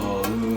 call.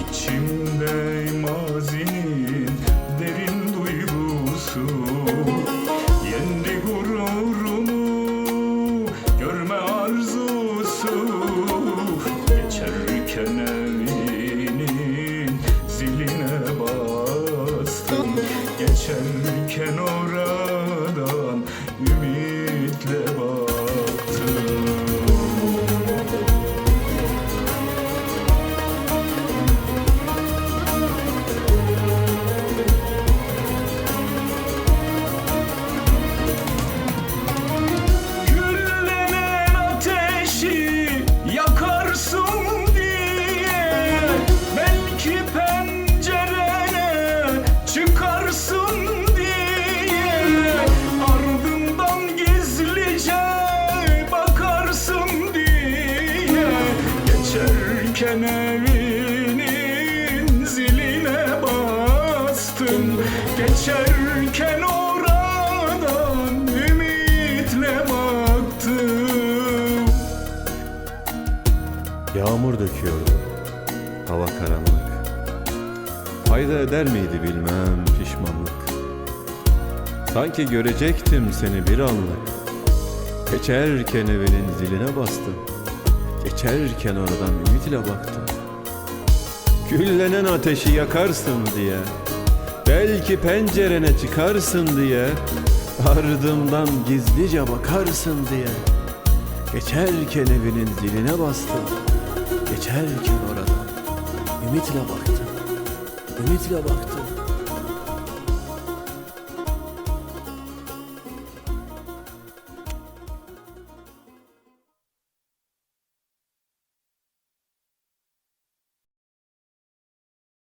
İçimde mazinin derin duygusu. Yendi gururumu görme arzusu. Geçerken evinin ziline bastım. Geçerken oradan ümitle Geçerken evinin ziline bastım Geçerken oradan ümitle baktım Yağmur döküyordu. Hava karanlık. Fayda eder miydi bilmem pişmanlık. Sanki görecektim seni bir anlık. Geçerken evinin ziline bastım. Geçerken oradan ümitle baktım. Güllenen ateşi yakarsın diye. Belki pencerene çıkarsın diye. Ardımdan gizlice bakarsın diye. Geçerken evinin ziline bastım. Geçerken oradan ümitle baktım. Ümitle baktım.